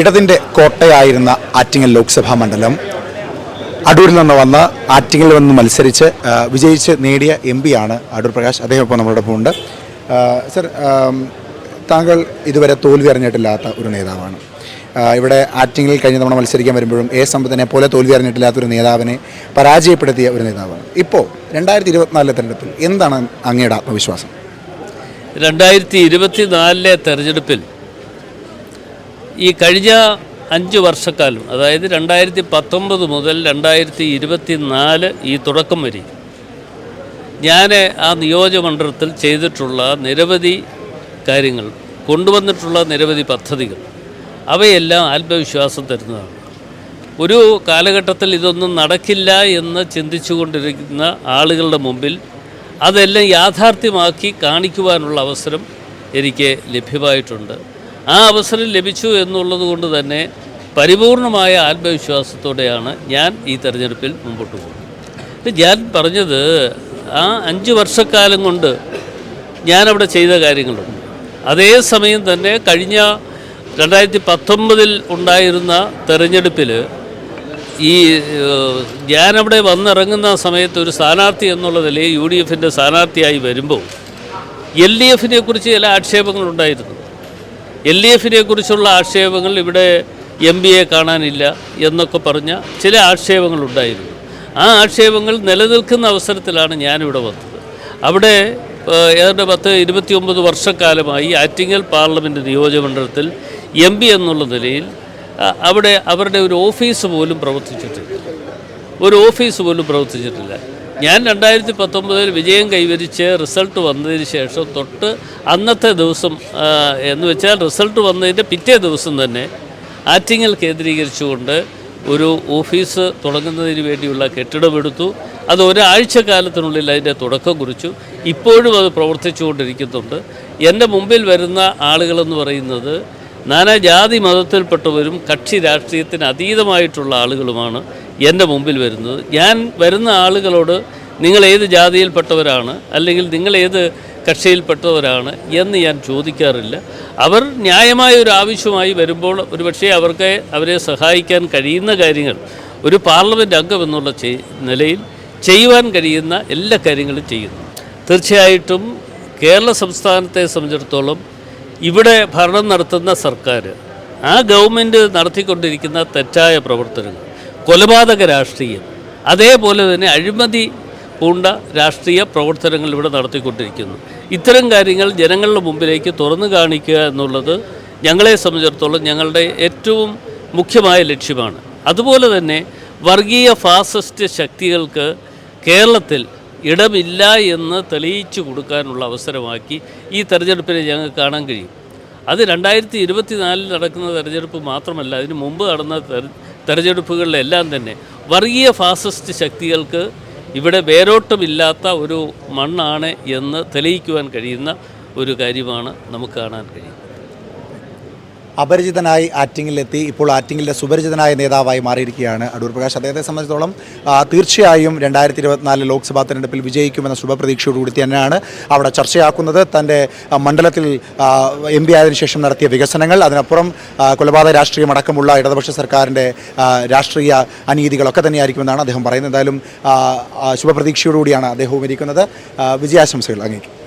ഇടതിന്റെ കോട്ടയായിരുന്ന ആറ്റിങ്ങൽ ലോക്സഭാ മണ്ഡലം. അടൂരിൽ നിന്ന് വന്ന് ആറ്റിങ്ങലിൽ വന്ന് മത്സരിച്ച് വിജയിച്ച് നേടിയ എം ആണ് അടൂർ പ്രകാശ്. അദ്ദേഹം ഇപ്പോൾ നമ്മുടെ ഉണ്ട്. സർ താങ്കൾ ഇതുവരെ തോൽവി അറിഞ്ഞിട്ടില്ലാത്ത ഒരു നേതാവാണ്. ഇവിടെ ആറ്റിങ്ങിൽ കഴിഞ്ഞ തവണ മത്സരിക്കാൻ വരുമ്പോഴും എ സമ്പത്തിനെ പോലെ തോൽവി അറിഞ്ഞിട്ടില്ലാത്ത ഒരു നേതാവിനെ പരാജയപ്പെടുത്തിയ ഒരു നേതാവാണ്. ഇപ്പോൾ രണ്ടായിരത്തി ഇരുപത്തിനാലിലെ തെരഞ്ഞെടുപ്പിൽ എന്താണ് അങ്ങയുടെ ആത്മവിശ്വാസം? രണ്ടായിരത്തി ഇരുപത്തിനാലിലെ തെരഞ്ഞെടുപ്പിൽ ഈ കഴിഞ്ഞ അഞ്ച് വർഷക്കാലം അതായത് രണ്ടായിരത്തി പത്തൊമ്പത് മുതൽ രണ്ടായിരത്തി ഇരുപത്തി നാല് ഈ തുടക്കം വരെ ഞാൻ ആ നിയോജകമണ്ഡലത്തിൽ ചെയ്തിട്ടുള്ള നിരവധി കാര്യങ്ങൾ കൊണ്ടുവന്നിട്ടുള്ള നിരവധി പദ്ധതികൾ അവയെല്ലാം ആത്മവിശ്വാസം തരുന്നതാണ്. ഒരു കാലഘട്ടത്തിൽ ഇതൊന്നും നടക്കില്ല എന്ന് ചിന്തിച്ചുകൊണ്ടിരിക്കുന്ന ആളുകളുടെ മുമ്പിൽ അതെല്ലാം യാഥാർത്ഥ്യമാക്കി കാണിക്കുവാനുള്ള അവസരം എനിക്ക് ലഭ്യമായിട്ടുണ്ട്. ആ അവസരം ലഭിച്ചു എന്നുള്ളത് കൊണ്ട് തന്നെ പരിപൂർണമായ ആത്മവിശ്വാസത്തോടെയാണ് ഞാൻ ഈ തെരഞ്ഞെടുപ്പിൽ മുമ്പോട്ട് പോകുന്നത്. ഞാൻ പറഞ്ഞത് ആ അഞ്ച് വർഷക്കാലം കൊണ്ട് ഞാനവിടെ ചെയ്ത കാര്യങ്ങളുണ്ട്. അതേസമയം തന്നെ കഴിഞ്ഞ രണ്ടായിരത്തി പത്തൊമ്പതിൽ ഉണ്ടായിരുന്ന തെരഞ്ഞെടുപ്പിൽ ഈ ഞാനവിടെ വന്നിറങ്ങുന്ന സമയത്ത് ഒരു സ്ഥാനാർത്ഥി എന്നുള്ള നിലയിൽ യു ഡി എഫിന്റെ സ്ഥാനാർത്ഥിയായി വരുമ്പോൾ എൽ ഡി എഫിനെ കുറിച്ച് ചില ആക്ഷേപങ്ങളുണ്ടായിരുന്നു. എൽ ഡി എഫിനെ കുറിച്ചുള്ള ആക്ഷേപങ്ങൾ ഇവിടെ എം ബി എ കാണാനില്ല എന്നൊക്കെ പറഞ്ഞ ചില ആക്ഷേപങ്ങൾ ഉണ്ടായിരുന്നു. ആ ആക്ഷേപങ്ങൾ നിലനിൽക്കുന്ന അവസരത്തിലാണ് ഞാനിവിടെ വന്നത്. അവിടെ ഏതാണ്ട് പത്ത് ഇരുപത്തിയൊമ്പത് വർഷക്കാലമായി ആറ്റിങ്ങൽ പാർലമെന്റ് നിയോജകമണ്ഡലത്തിൽ എം പി എന്നുള്ള നിലയിൽ അവിടെ അവരുടെ ഒരു ഓഫീസ് പോലും പ്രവർത്തിച്ചിട്ടില്ല. ഒരു ഓഫീസ് പോലും പ്രവർത്തിച്ചിട്ടില്ല. ഞാൻ രണ്ടായിരത്തി പത്തൊമ്പതിൽ വിജയം കൈവരിച്ച് റിസൾട്ട് വന്നതിന് ശേഷം തൊട്ട് അന്നത്തെ ദിവസം എന്ന് വെച്ചാൽ റിസൾട്ട് വന്നതിന്റെ പിറ്റേ ദിവസം തന്നെ ആറ്റിങ്ങൽ കേന്ദ്രീകരിച്ചുകൊണ്ട് ഒരു ഓഫീസ് തുടങ്ങുന്നതിന് വേണ്ടിയുള്ള കെട്ടിടമെടുത്തു അത് ഒരാഴ്ച കാലത്തിനുള്ളിൽ അതിന്റെ തുടക്കം കുറിച്ചു. ഇപ്പോഴും അത് പ്രവർത്തിച്ചുകൊണ്ടിരിക്കുന്നുണ്ട്. എന്റെ മുമ്പിൽ വരുന്ന ആളുകളെന്ന് പറയുന്നത് നാനാ ജാതി മതത്തിൽപ്പെട്ടവരും കക്ഷി രാഷ്ട്രീയത്തിന് അതീതമായിട്ടുള്ള ആളുകളുമാണ് എന്റെ മുമ്പിൽ വരുന്നത്. ഞാൻ വരുന്ന ആളുകളോട് നിങ്ങൾ ഏത് ജാതിയിൽപ്പെട്ടവരാണ് അല്ലെങ്കിൽ നിങ്ങൾ ഏത് കക്ഷിയിൽപ്പെട്ടവരാണ് എന്ന് ഞാൻ ചോദിക്കാറില്ല. അവർ ന്യായമായ ഒരു ആവശ്യമായി വരുമ്പോൾ ഒരുപക്ഷെ അവർക്ക് അവരെ സഹായിക്കാൻ കഴിയുന്ന കാര്യങ്ങൾ ഒരു പാർലമെന്റ് അംഗം എന്നുള്ള നിലയിൽ ചെയ്യുവാൻ കഴിയുന്ന എല്ലാ കാര്യങ്ങളും ചെയ്യുന്നു. തീർച്ചയായിട്ടും കേരള സംസ്ഥാനത്തെ സംബന്ധിച്ചിടത്തോളം ഇവിടെ ഭരണം നടത്തുന്ന സർക്കാർ ആ ഗവൺമെന്റ് നടത്തിക്കൊണ്ടിരിക്കുന്ന തെറ്റായ പ്രവർത്തനങ്ങൾ കൊലപാതക രാഷ്ട്രീയം അതേപോലെ തന്നെ അഴിമതി പൂണ്ട രാഷ്ട്രീയ പ്രവർത്തനങ്ങൾ ഇവിടെ നടത്തിക്കൊണ്ടിരിക്കുന്നു. ഇത്തരം കാര്യങ്ങൾ ജനങ്ങളുടെ മുമ്പിലേക്ക് തുറന്നു കാണിക്കുക എന്നുള്ളത് ഞങ്ങളെ സംബന്ധിച്ചിടത്തോളം ഞങ്ങളുടെ ഏറ്റവും മുഖ്യമായ ലക്ഷ്യമാണ്. അതുപോലെ തന്നെ വർഗീയ ഫാസിസ്റ്റ് ശക്തികൾക്ക് കേരളത്തിൽ ഇടമില്ല എന്ന് തെളിയിച്ചു കൊടുക്കാനുള്ള അവസരമാക്കി ഈ തെരഞ്ഞെടുപ്പിനെ ഞങ്ങൾക്ക് കാണാൻ കഴിയും. അത് രണ്ടായിരത്തി ഇരുപത്തിനാലിൽ നടക്കുന്ന തെരഞ്ഞെടുപ്പ് മാത്രമല്ല അതിന് മുമ്പ് നടന്ന തെര- തെരഞ്ഞെടുപ്പുകളിലെല്ലാം തന്നെ വർഗീയ ഫാസിസ്റ്റ് ശക്തികൾക്ക് ഇവിടെ വേരോട്ടമില്ലാത്ത ഒരു മണ്ണാണ് എന്ന് തെളിയിക്കുവാൻ കഴിയുന്ന ഒരു കാര്യമാണ് നമുക്ക് കാണാൻ കഴിയും അപരിചിതനായി ആറ്റിങ്ങിലെത്തി ഇപ്പോൾ ആറ്റിങ്ങിലെ സുപരിചിതനായ നേതാവായി മാറിയിരിക്കുകയാണ് അടൂർ പ്രകാശ്. അദ്ദേഹത്തെ സംബന്ധിച്ചിടത്തോളം തീർച്ചയായും രണ്ടായിരത്തി ഇരുപത്തിനാല് ലോക്സഭാ തെരഞ്ഞെടുപ്പിൽ വിജയിക്കുമെന്ന ശുഭപ്രതീക്ഷയോടുകൂടി തന്നെയാണ് അവിടെ ചർച്ചയാക്കുന്നത്. തന്റെ മണ്ഡലത്തിൽ എം പി ആയതിനു ശേഷം നടത്തിയ വികസനങ്ങൾ അതിനപ്പുറം കൊലപാതക രാഷ്ട്രീയം അടക്കമുള്ള ഇടതുപക്ഷ സർക്കാരിന്റെ രാഷ്ട്രീയ അനീതികളൊക്കെ തന്നെയായിരിക്കുമെന്നാണ് അദ്ദേഹം പറയുന്നത്. എന്തായാലും ശുഭപ്രതീക്ഷയോടുകൂടിയാണ് അദ്ദേഹവും ഇരിക്കുന്നത് വിജയാശംസകൾ അങ്ങേക്ക്.